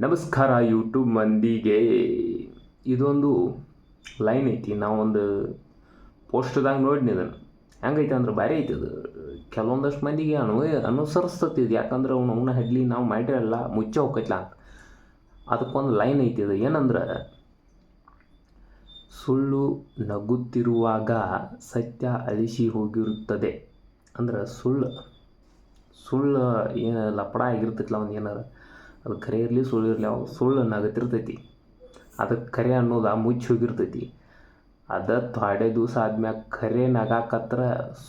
ನಮಸ್ಕಾರ ಯೂಟ್ಯೂಬ್ ಮಂದಿಗೆ. ಇದೊಂದು ಲೈನ್ ಐತಿ. ನಾವೊಂದು ಪೋಸ್ಟ್ದಾಗ ನೋಡಿನಿ ಅದನ್ನು. ಹೆಂಗೈತೆ ಅಂದ್ರೆ ಭಾರಿ ಐತಿ ಅದು. ಕೆಲವೊಂದಷ್ಟು ಮಂದಿಗೆ ಅನು, ಅನುಸರಿಸ್ತತಿ ಇದು ಯಾಕಂದ್ರೆ ಅವ್ನು ಅವನ ಹಡ್ಲಿ ನಾವು ಮಾಡಿರಲ್ಲ, ಮುಚ್ಚೆ ಹೋಗ್ತೈತ್ಲ. ಅಂತ ಅದಕ್ಕೊಂದು ಲೈನ್ ಐತಿ ಅದು. ಏನಂದ್ರೆ, ಸುಳ್ಳು ನಗುತ್ತಿರುವಾಗ ಸತ್ಯ ಅಳಿಸಿ ಹೋಗಿರುತ್ತದೆ. ಅಂದ್ರೆ ಸುಳ್ಳು ಸುಳ್ಳು ಏನು ಲಪಡ ಆಗಿರ್ತೈತಲ್ಲ ಒಂದು ಏನಾರ. ಅದು ಖರೆ ಇರಲಿ, ಸುಳ್ಳು ಇರಲಿ, ಅವು ಸುಳ್ಳು ನಗತಿರ್ತೈತಿ. ಅದಕ್ಕೆ ಖರೆ ಅನ್ನೋದು ಮುಚ್ಚಿ ಹೋಗಿರ್ತೈತಿ. ಅದ ಥೋಡೆ ದಿವಸ ಆದ್ಮ್ಯಾಗ ಖರೆ ನಗಾಕತ್ರ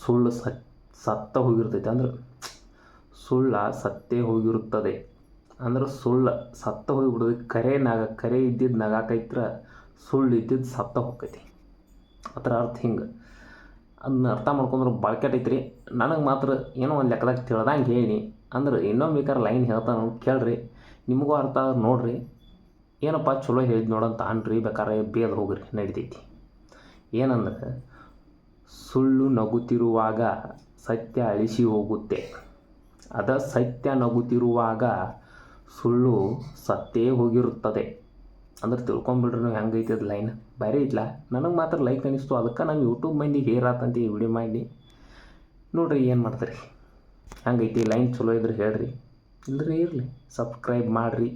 ಸುಳ್ಳು ಸತ್, ಸತ್ತ ಹೋಗಿರ್ತೈತಿ. ಅಂದ್ರೆ ಸುಳ್ಳ ಸತ್ತೇ ಹೋಗಿರುತ್ತದೆ. ಅಂದ್ರೆ ಸುಳ್ಳು ಸತ್ತ ಹೋಗಿಬಿಡ್ತೈತಿ. ಖರೆ ನಗ ಖರೆ ಇದ್ದಿದ್ದು ನಗಾಕೈತ್ರ ಸುಳ್ಳು ಇದ್ದಿದ್ದು ಸತ್ತ ಹೋಗ್ತೈತಿ. ಅದರ ಅರ್ಥ ಹಿಂಗೆ. ಅದನ್ನ ಅರ್ಥ ಮಾಡ್ಕೊಂಡ್ರೆ ಬಾಳ್ಕೆಟ್ ನನಗೆ ಮಾತ್ರ ಏನೋ ಒಂದು ಲೆಕ್ಕದಾಗ ತಿಳ್ದಂಗೆ ಹೇಳಿ. ಅಂದ್ರೆ ಇನ್ನೊಮ್ಮೆ ಬೇಕಾದ್ರೆ ಲೈನ್ ಹೇಳ್ತಾನೆ ಕೇಳ್ರಿ. ನಿಮಗೂ ಅರ್ಥ ಆದ್ರೆ ನೋಡಿರಿ. ಏನಪ್ಪ ಚಲೋ ಹೇಳಿದ್ ನೋಡಂತ ಅನ್ರಿ ಬೇಕಾದ್ರೆ ಬೇದ ಹೋಗ್ರಿ, ನಡಿತೈತಿ. ಏನಂದ್ರೆ, ಸುಳ್ಳು ನಗುತ್ತಿರುವಾಗ ಸತ್ಯ ಅಳಿಸಿ ಹೋಗುತ್ತೆ. ಅದ ಸತ್ಯ ನಗುತ್ತಿರುವಾಗ ಸುಳ್ಳು ಸತ್ತೇ ಹೋಗಿರುತ್ತದೆ. ಅಂದ್ರೆ ತಿಳ್ಕೊಂಬಿಡ್ರಿ ನೀವು ಹೆಂಗೈತೆ ಅದು ಲೈನ್. ಬೇರೆ ಇಲ್ಲ ನನಗೆ ಮಾತ್ರ ಲೈಕ್ ಅನಿಸ್ತು, ಅದಕ್ಕೆ ನಮ್ಮ ಯೂಟ್ಯೂಬ್ ಮಂದಿಗೆ ಹೇರಾತಂತ ಈ ವಿಡಿಯೋ ಮಾಡಿ. ನೋಡಿರಿ ಏನು ಮಾಡ್ತೀರಿ. ಹಂಗೈತಿ ಲೈನ್ ಚಲೋ ಇದ್ರೆ ಹೇಳ್ರಿ. ಇಲ್ಲರಿ ಇರಲಿ. ಸಬ್ಸ್ಕ್ರೈಬ್ ಮಾಡಿರಿ.